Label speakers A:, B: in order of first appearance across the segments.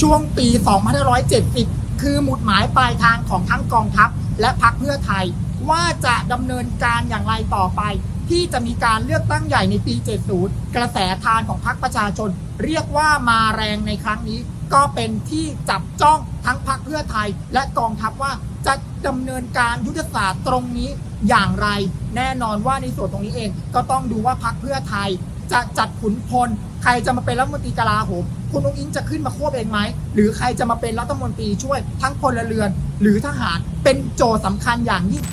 A: ช่วงปี 2570 คือหมุดหมายปลายทางของทั้งกองทัพ และพักเพื่อไทย ว่าจะดำเนินการอย่างไรต่อไป ที่จะมีการเลือกตั้งใหญ่ในปี 70 กระแสทานของพรรคประชาชน เรียกว่ามาแรงในครั้งนี้ ก็เป็นที่จับจ้องทั้งพรรคเพื่อไทย และกองทัพว่าจะดำเนินการยุทธศาสตร์ตรงนี้อย่างไร แน่นอนว่าในส่วนตรงนี้เอง ก็ต้องดูว่าพรรคเพื่อไทยจะจัดขุนพล ใครจะมาเป็นรัฐมนตรีกลาโหม คุณองค์อิงจะขึ้นมาควบเองไหม หรือใครจะมาเป็นรัฐมนตรีช่วยทั้งพลเรือน หรือทหารเป็นโจทย์สำคัญอย่างยิ่ง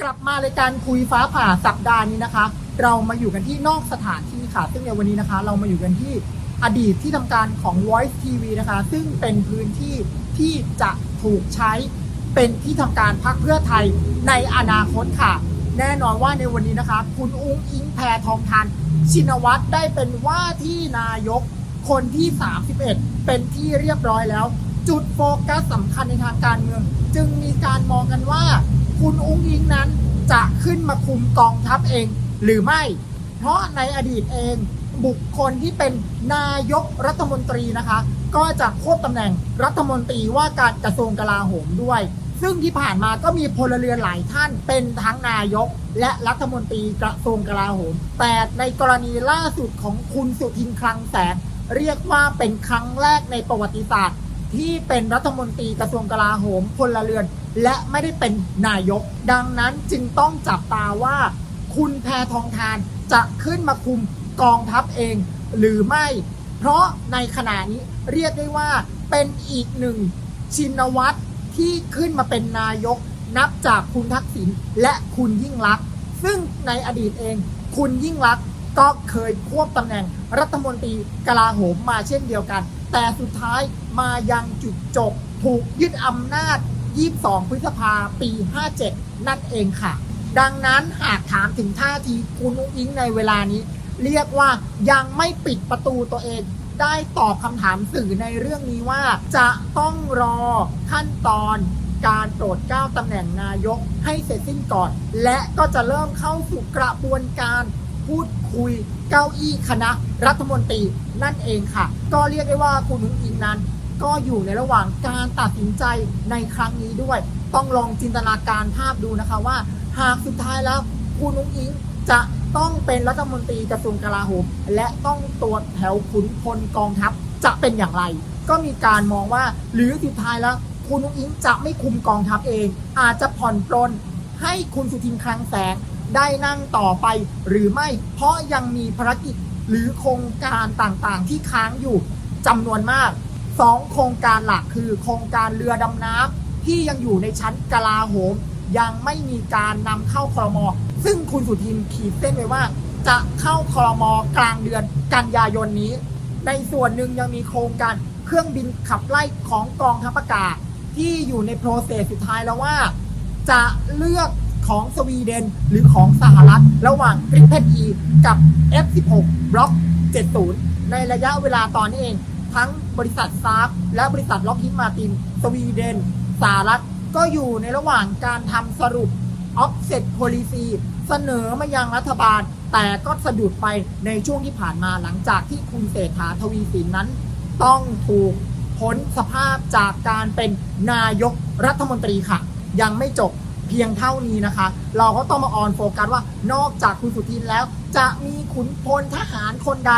A: กลับมารายการคุยฟ้าผ่าสัปดาห์นี้นะคะ เรามาอยู่กันที่นอกสถานที่ค่ะ ซึ่งในวันนี้นะคะ เรามาอยู่กันที่ อดีตที่ทำการของ Voice TV นะคะ ซึ่งเป็นพื้นที่ที่จะถูกใช้เป็นที่ทำการพักเพื่อไทยในอนาคตค่ะ แน่นอนว่าในวันนี้นะคะ คุณอุ้งอิงแพทองทานชินวัตรได้เป็นว่าที่นายกคนที่ 31 เป็นที่เรียบร้อยแล้ว จุดโฟกัสสำคัญในทางการเมือง จึงมีการมองกันว่า คุณอุ้งอิงนั้นจะขึ้นมาคุมกองทัพเองหรือไม่ เพราะในอดีตเองบุคคลที่เป็นนายกรัฐมนตรีนะคะ ก็จะควบตำแหน่งรัฐมนตรีว่าการกระทรวงกลาโหมด้วย ซึ่งที่ผ่านมาก็มีพลเรือนหลายท่านเป็นทั้งนายก และรัฐมนตรีกระทรวงกลาโหม แต่ในกรณีล่าสุดของคุณสุทินคลังแสงเรียกว่าเป็นครั้งแรกในประวัติศาสตร์ ที่เป็นรัฐมนตรีกระทรวงกลาโหมพลเรือน และไม่ได้เป็นนายก ดังนั้นจึงต้องจับตาว่า คุณแพทองทานจะขึ้นมาคุมกองทัพเองหรือไม่ เพราะในขณะนี้เรียกได้ว่าเป็นอีกหนึ่งชินวัตรที่ขึ้นมาเป็นนายกนับจากคุณทักษิณและคุณยิ่งลักษณ์ซึ่งในอดีตเอง คุณยิ่งลักษณ์ก็เคยควบตำแหน่งรัฐมนตรีกลาโหมมาเช่นเดียวกัน แต่สุดท้ายมายังจุดจบ ถูกยึดอำนาจ 22 พฤษภาปี 57 นั่นเองค่ะ ดังนั้นหากถามถึงท่าทีคุณอุ้งอิงในเวลานี้ เรียกว่ายังไม่ปิดประตูตัวเอง ได้ตอบคำถามสื่อในเรื่องนี้ว่า จะต้องรอขั้นตอนการโปรดเกล้าตำแหน่งนายกให้เสร็จสิ้นก่อน และก็จะเริ่มเข้าสู่กระบวนการพูดคุยเก้าอี้คณะรัฐมนตรีนั่นเองค่ะ ก็เรียกได้ว่าคุณอุ้งอิงนั้น ก็อยู่ในระหว่างการตัดสินใจในครั้งนี้ด้วย ต้องลองจินตนาการภาพดูนะคะว่า หากสุดท้ายแล้วคุณนุ้งอิงจะต้องเป็นรัฐมนตรีกระทรวงกลาโหมและต้องตรวจแถวขุนพลกองทัพจะเป็นอย่างไร ก็มีการมองว่าหรือสุดท้ายแล้วคุณนุ้งอิงจะไม่คุมกองทัพเอง อาจจะผ่อนปลนให้คุณสุทินคลังแสงได้นั่งต่อไปหรือไม่เพราะยังมีภารกิจหรือโครงการต่างๆ ที่ค้างอยู่จำนวนมากสองโครงการหลักคือโครงการเรือดำน้ำ ที่ยังอยู่ในชั้นกลาโหม ยังไม่มีการนำเข้าครมอซึ่งคุณสุทินขีดเส้นไว้ว่า จะเข้าครมอกลางเดือนกันยายนนี้ ในส่วนหนึ่งยังมีโครงการเครื่องบินขับไล่ของกองทัพอากาศที่อยู่ในโปรเซสสุดท้ายแล้วว่า จะเลือกของสวีเดนหรือของสหรัฐ ระหว่าง g r i p p e n E กับ F16 Block 70 ในระยะเวลาตอนนี้เอง ทั้งบริษัทซาร์และบริษัทล็อกฮิดมาติน สวีเดน สหรัฐก็อยู่ในระหว่างการทำสรุป offset policy เสนอมายังรัฐบาล แต่ก็สะดุดไปในช่วงที่ผ่านมาหลังจากที่คุณเศรษฐาทวีสินนั้น ต้องถูกพ้นสภาพจากการเป็นนายกรัฐมนตรีค่ะ ยังไม่จบเพียงเท่านี้นะคะ เราก็ต้องมาออนโฟกัสว่านอกจากคุณสุทินแล้ว จะมีขุนพลทหารคนใด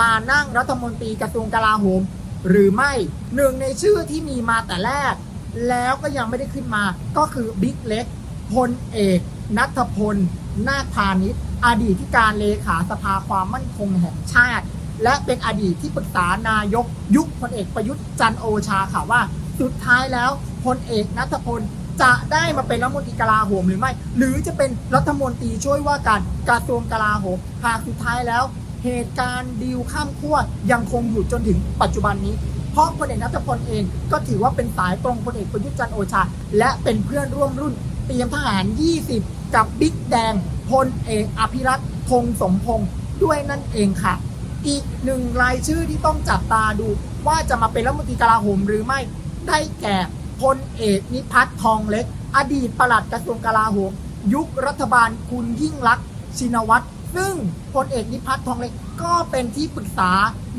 A: มานั่งรัฐมนตรีกระทรวงกลาโหม หรือไม่หนึ่งในชื่อที่มีมาแต่แรก แล้วก็ยังไม่ได้ขึ้นมา ก็คือบิ๊กเล็กพลเอกนัทพลนาคพาณิชย์อดีตที่การเลขาสภาความมั่นคงแห่งชาติ และเป็นอดีตที่ปรึกษานายกยุคพลเอกประยุทธ์จันโอชาค่ะว่า สุดท้ายแล้วพลเอกนัทพลจะได้มาเป็นรัฐมนตรีกลาโหมหรือไม่ หรือจะเป็นรัฐมนตรีช่วยว่าการกระทรวงกลาโหมหากสุดท้ายแล้ว เหตุการณ์ดีลข้ามขั้วยังคงอยู่จนถึงปัจจุบันนี้ เพราะพลเอกนัทพลเองก็ถือว่าเป็นสายตรงพลเอกประยุทธ์จันโอชา และเป็นเพื่อนร่วมรุ่นเตรียมทหาร 20 กับบิ๊กแดงพลเอกอภิรัตคงสมพงษ์ด้วยนั่นเองค่ะ อีกหนึ่งรายชื่อที่ต้องจับตาดูว่าจะมาเป็นรัฐมนตรีกลาโหมหรือไม่ได้แก่พลเอกนิพัฒน์ทองเล็ก อดีตปลัดกระทรวงกลาโหม ยุครัฐบาลคุณยิ่งลักษณ์ชินวัตร ซึ่งพลเอกนิพัฒน์ทองเล็กก็เป็นที่ปรึกษา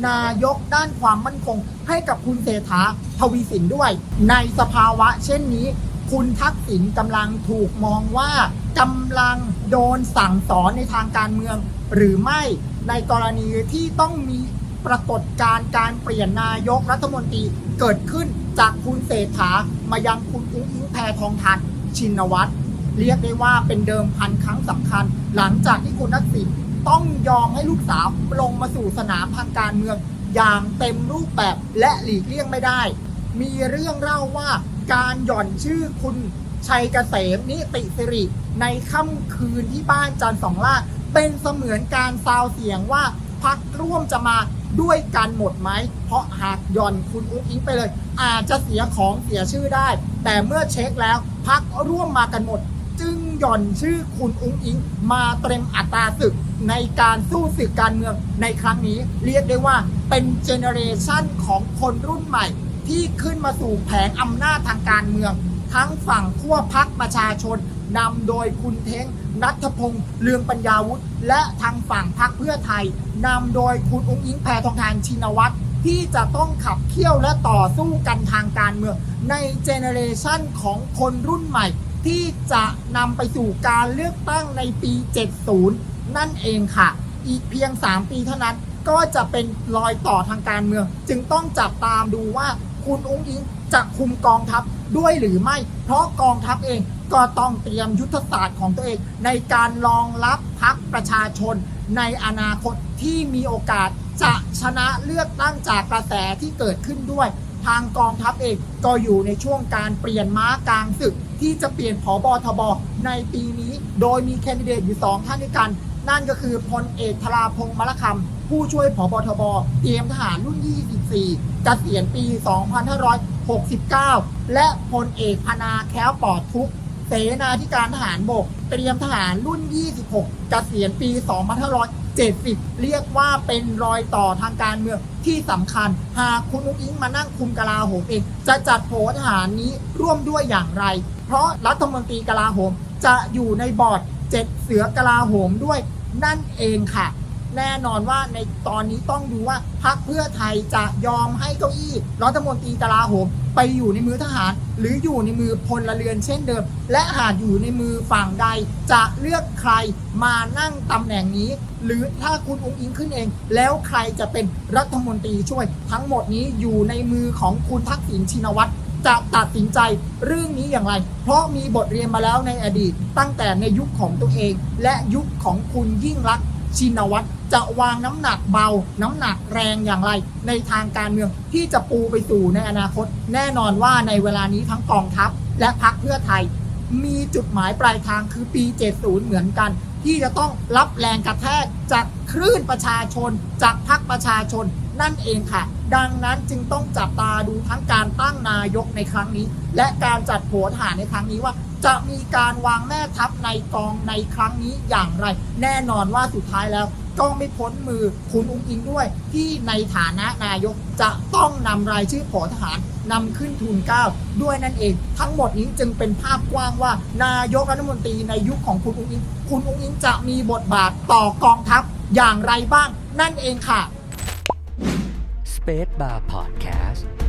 A: นายกด้านความมั่นคง ให้กับคุณเศรษฐาทวีสินด้วย ในสภาวะเช่นนี้ คุณทักษิณกำลังถูกมองว่ากำลังโดนสั่งสอนในทางการเมือง หรือไม่ในกรณีที่ต้องมีปรากฏการณ์การเปลี่ยนนายกรัฐมนตรีเกิดขึ้นจากคุณเศรษฐามายังคุณอุ้งอิงแพทองทานชินวัตร เรียกได้ว่าเป็นเดิมพันครั้งสำคัญ หลังจากที่คุณทักษิณต้องยอมให้ลูกสาวลงมาสู่สนามทางการเมือง อย่างเต็มรูปแบบและหลีกเลี่ยงไม่ได้ มีเรื่องเล่าว่าการหย่อนชื่อคุณชัยเกษมนิติสิริ ในค่ำคืนที่บ้านจันทร์สองล่าเป็นเสมือนการซาวเสียงว่าพักร่วมจะมาด้วยกันหมดไหม เพราะหากหย่อนคุณอุ้งอิงไปเลย อาจจะเสียของเสียชื่อได้ แต่เมื่อเช็คแล้วพักร่วมมากันหมด หย่อนชื่อคุณอุ้งอิง มาเตรมอัตราศึกในการสู้ศึกการเมืองในครั้งนี้ เรียกได้ว่าเป็นเจเนเรชันของคนรุ่นใหม่ ที่ขึ้นมาสู่แผงอำนาจทางการเมือง ทั้งฝั่งขั้วพักประชาชนนำโดยคุณเท้งนัทพงษ์เลืองปัญญาวุฒิและทางฝั่งพักเพื่อไทยนำโดยคุณอุ้งอิงแพทองทานชินวัตรที่จะต้องขับเคี่ยวและต่อสู้กันทางการเมือง ในเจเนเรชันของคนรุ่นใหม่ ที่จะนำไปสู่การเลือกตั้งในปี 70 นั่นเองค่ะ อีกเพียง 3 ปีเท่านั้นก็จะเป็นรอยต่อทางการเมือง จึงต้องจับตามดูว่าคุณอุ้งอิงจะคุมกองทัพด้วยหรือไม่ เพราะกองทัพเองก็ต้องเตรียมยุทธศาสตร์ของตัวเอง ในการรองรับพักประชาชนในอนาคตที่มีโอกาสจะชนะเลือกตั้งจากกระแสที่เกิดขึ้นด้วย ทางกองทัพเองก็อยู่ในช่วงการเปลี่ยนม้ากลางศึก ที่จะเปลี่ยนผอบอทบในปีนี้ โดยมีแคนดิเดตอยู่ 2 ท่านด้วยกัน นั่นก็คือพลเอกธราพงศ์มลคำผู้ช่วยผอบอทบเตรียมทหารรุ่น 24เกษียณปี 2569 และพลเอกพนาแค้วปอดทุกเสนาธิการทหารบกเตรียมทหารรุ่น 26เกษียณปี 2570 เรียกว่าเป็นรอยต่อทางการเมืองที่สำคัญ หากคุณอุ้งอิงมานั่งคุมกลาโหมเอง จะจัดโผทหารนี้ร่วมด้วยอย่างไร เพราะรัฐมนตรีกลาโหมจะอยู่ในบอร์ดเจ็ดเสือกลาโหมด้วยนั่นเองค่ะ แน่นอนว่าในตอนนี้ต้องดูว่าพรรคเพื่อไทยจะยอมให้เก้าอี้รัฐมนตรีกลาโหม ไปอยู่ในมือทหาร หรืออยู่ในมือพลเรือนเช่นเดิม และหากอยู่ในมือฝั่งใด จะเลือกใครมานั่งตำแหน่งนี้ หรือถ้าคุณอุ้งอิงขึ้นเอง แล้วใครจะเป็นรัฐมนตรีช่วย ทั้งหมดนี้อยู่ในมือของคุณทักษิณชินวัตร จะตัดสินใจเรื่องนี้อย่างไร เพราะมีบทเรียนมาแล้วในอดีต ตั้งแต่ในยุคของตัวเอง และยุคของคุณยิ่งรักชินวัตรจะวางน้ำหนักเบา น้ำหนักแรงอย่างไร ในทางการเมืองที่จะปูไปสู่ในอนาคต แน่นอนว่าในเวลานี้ทั้งกองทัพ และพรรคเพื่อไทย มีจุดหมายปลายทางคือปี 70 เหมือนกัน ที่จะต้องรับแรงกระแทกจากคลื่นประชาชน จากพรรคประชาชน นั่นเองค่ะ ดังนั้นจึงต้องจับตาดูทั้งการตั้งนายกในครั้งนี้ และการจัดโผทหารในครั้งนี้ว่า จะมีการวางแม่ทัพในกองในครั้งนี้อย่างไร แน่นอนว่าสุดท้ายแล้วก็ไม่พ้นมือคุณอุ้งอิงด้วย ที่ในฐานะนายกจะต้องนำรายชื่อโผทหารนำขึ้นทูลเก้าด้วยนั่นเอง ทั้งหมดนี้จึงเป็นภาพกว้างว่า นายกรัฐมนตรีในยุคของคุณอุ้งอิง คุณอุ้งอิงจะมีบทบาทต่อกองทัพอย่างไรบ้าง นั่นเองค่ะ
B: Space Bar Podcast